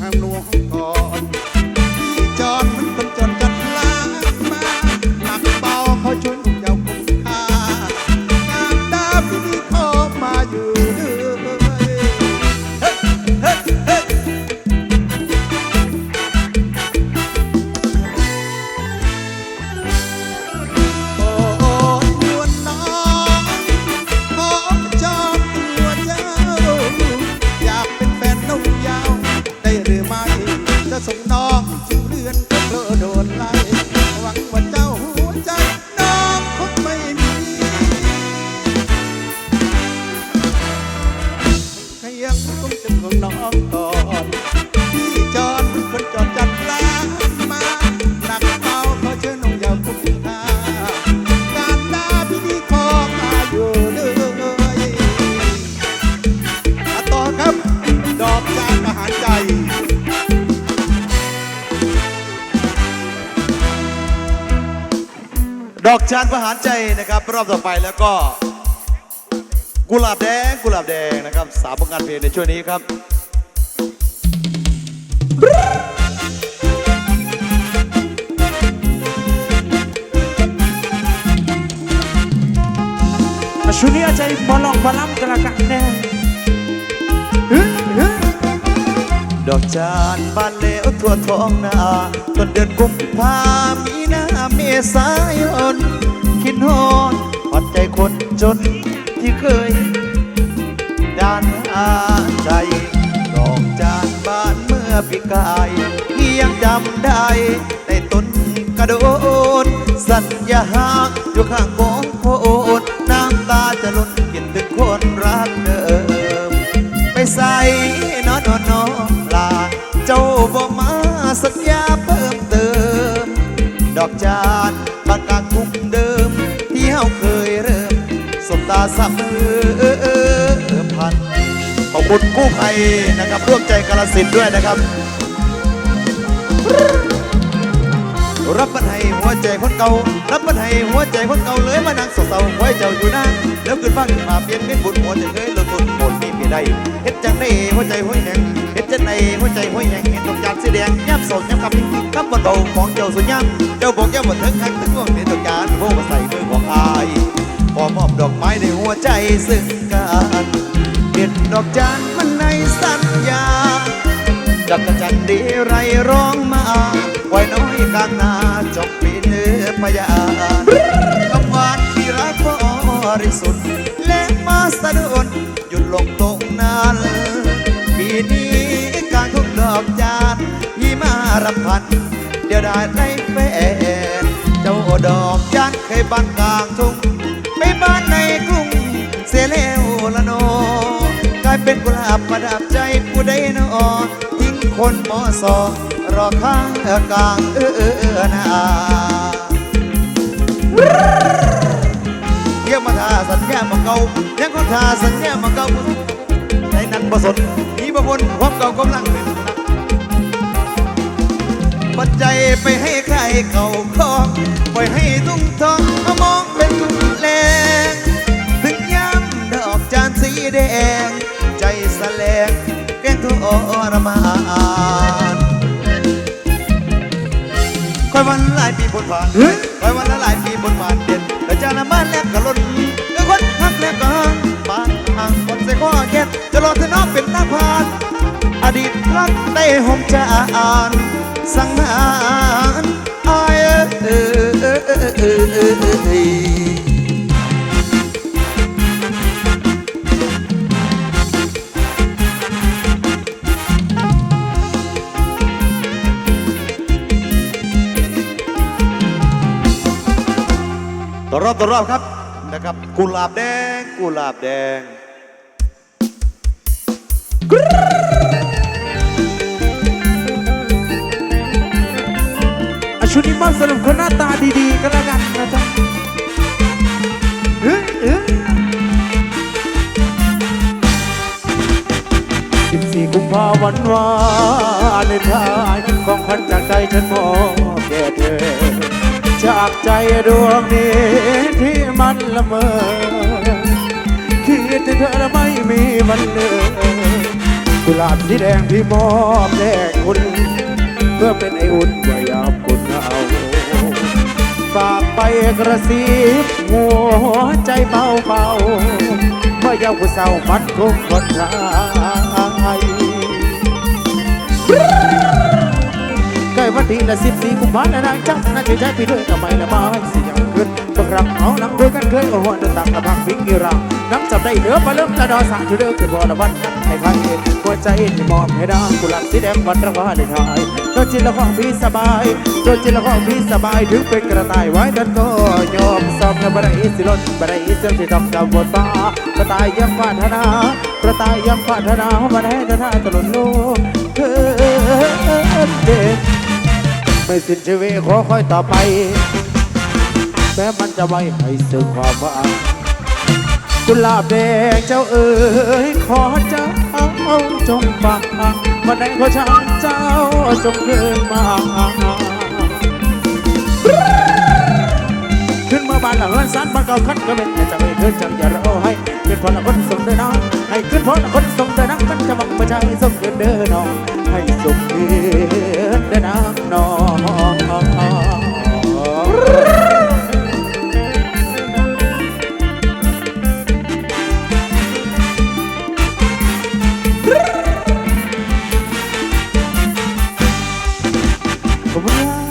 I'm no เอียงตุ้มเต็มของน้องก่อนพี่จอนคนจอดจัดปลามาหนักเมาขอเชิญน้องยาวคุ้มค่าการลาพี่นี่ขอมาอยู่เลยอะต่อครับ ดอกจานอาหาใจดอกจานประหารใจนะครับ รอบต่อไปแล้วก็ กุหลาบแดงกุหลาบแดงนะครับสามผลงานเพลงในช่วงนี้ครับชุดนี้อาจจะบอลองบอลล่ำกันละกันแน่ฮึฮึดอกจานบานเลวทั่วท้องนาต้นเดือนกุมภามีนาเมษายนคิดฮอดปัดใจคนจน ที่เคย ด้านอาใจดอกจานบานเมื่อปีกายที่ยังจำได้ในต้นกระโดดสัญญาหากอยู่ข้างกองโคดน้ำตาจะล้นคิดถึงคนรักเดิม ไปใส่นอนนอนลา เจ้าบ่มาสัญญาเพิ่มเติม ดอกจาน ตาสัมพันขอบคุณกู้ภัยนะครับร่วมใจกาลสินด้วยนะครับ รับปันให้หัวใจคนเก่า รับปันให้หัวใจคนเก่าเลยมานั่งเศร้าๆไว้เจ้าอยู่นะแล้วขึ้นฟ้านมาเปลี่ยนเป็นบุญหัวใจเคยลดทุนหมดมีเพียใดเฮ็ดจังได้หัวใจห้อยแหงเฮ็ดจังไดหัวใจห้อยแหงเห็นดอกจานสีแดงยับโศกยับคำคำบนเบาของเจ้าสุญญามเจ้าบอกยับบ่ถึงหักถึงวงเป็นดอกจานโบมาใส่มือของอาย ขอมอบดอกไม้ในหัวใจซึ่งกันเด็ดดอกจานมันในสัญญาจักจันทร์ดีไรร้องมา ไว้น้อยกลางนาจบปีเนื้อพยานคำหวานที่รักบริสุทธิ์และมาสะดุดหยุดลงตรงนั้นปีนี้การทุกดอกจานพี่มารำพัน เดี๋ยวได้ได้แฟนเจ้าดอกจานเคยบ้านกล เป็นกุหลาบประดับใจผู้ใดนอทิ้งคนมอสอรอข้างกลางเออเออเออนาเยี่ยมมาทาสัญญามาเก่ายังก็ทาสัญญามาเก่าในนั้นบ่สนมีบ่บนความเก่ากำลังเป็นปัจจัยไปให้ใครเขาคองปล่อยให้ตุ้งทองมามองเป็นตุ้งแรงถึงย้ำดอกจานสีแดง แสลงแกล้งทรมานคอยวันหลายปีบนผ่านคอยวันละหลายปีบนผ่านเด่นแต่จานละบ้านแลบกะล้นเออคนฮักแลบกะฮังบ้านห่างคนใส่ข้อแคบจะรอเธอน้องเป็นตาพาน อดีตรักได้หอมจาน สังหารอายเออเออเออเออเออเออเออ ต่อรอบต่อรอบครับนะครับกุหลาบแดงกุหลาบแดงอะชุดนี้มอบสำหรับคนหน้าตาดีๆกันละกันนะจ๊ะฮึฮึสิบสี่กุมภาวันวานในทายของขวัญจากใจฉันมอบแก่เธอ จากใจดวงนี้ที่มันละเมอคิดถึงเธอแล้วไม่มีวันเลือกุหลาบสีแดงที่มอบแด่คุณ เพื่อเป็นไออุ่นว้ยามคุณเอาฝากไปกระซิบหัวใจเบาเบาเมื่อยามคุณเศร้ามันคงคนไทย ใกล้วันที่ละสิบสี่กุมภาพันธ์นางจังน่าจะใจพี่ด้วยทำไมละไม่เสียงขึ้นบักรับเอานังคุยกันเคยเอาหัวเดินตามกระพังพิงกีรังนน้ำจับได้เหลือมาเริ่มละดอสามชุดเดิมคือบ่ละวันให้พังเองหัวใจที่มอบให้ดาวกุหลาบสีแดงวันระวาได้ทายโดนจิตละของพี่สบายโดนจิตละของพี่สบายถึงเป็นกระต่ายไว้ดันก็ยอมสอบกับอะไรสิลนอะไรเสื่อมที่ทำกับบนฟ้ากระต่ายยังปรารถนากระต่ายยังปรารถนามาให้กระท่าตลนโลกเฮ้ยเด็ก ไม่สิ้นชีวิตขอคอยต่อไป แม้มันจะไว้ให้ซึ่งความหวังกุหลาบแดงเจ้าเอ๋ยขอเจ้าจงฟังวันไหนขอช่างเจ้าจงเดินมา ขึ้นมาบ้านหลังเรือนสารบ้านเก่าคันก็เป็นแต่จะไม่ขึ้นจังอย่ารอให้ขึ้นพอละคนส่งเดินน้องให้ขึ้นพอละคนส่งเดินน้องกันจะบังประชา ใจส่งเดินเดินน้องให้ส่งเดินเดินน้องน้องขอบคุ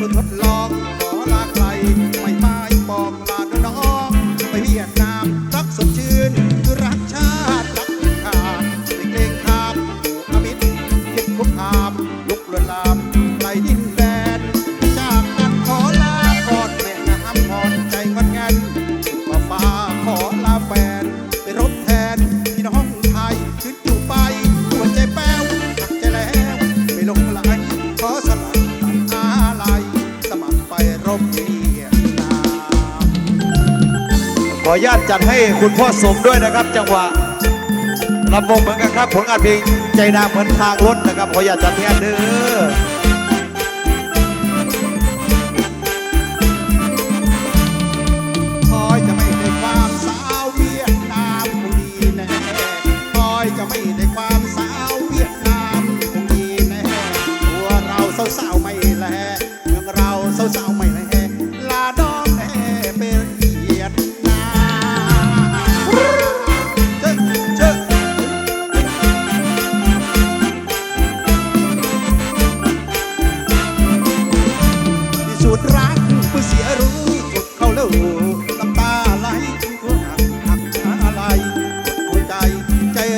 ลือกเพื่อทดลองขอลา ออนุญาตจัดให้คุณพ่อสมด้วยนะครับ จังหวะลำวงเหมือนกันครับผลงานเพลงใจดาเหมือนทางรถนะครับขออนุญาตจัดแทนเด้อ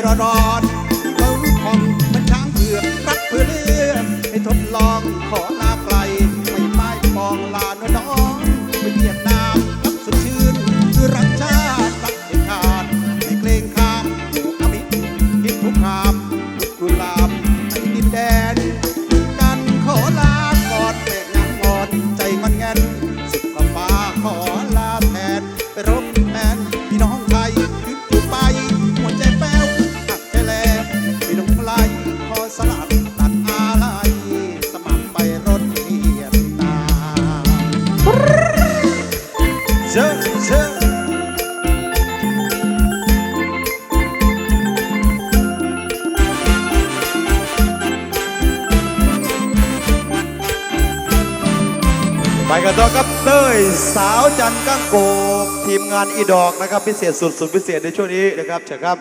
ระรอนที่เขาของมันช้างเผือกรักเพื่อเลือกให้ทดลองขอลา กันต่อครับเต้ยสาวจันก้างโกกทีมงานอีดอกนะครับ พิเศษสุดสุดพิเศษในช่วงนี้นะครับเชิญครับ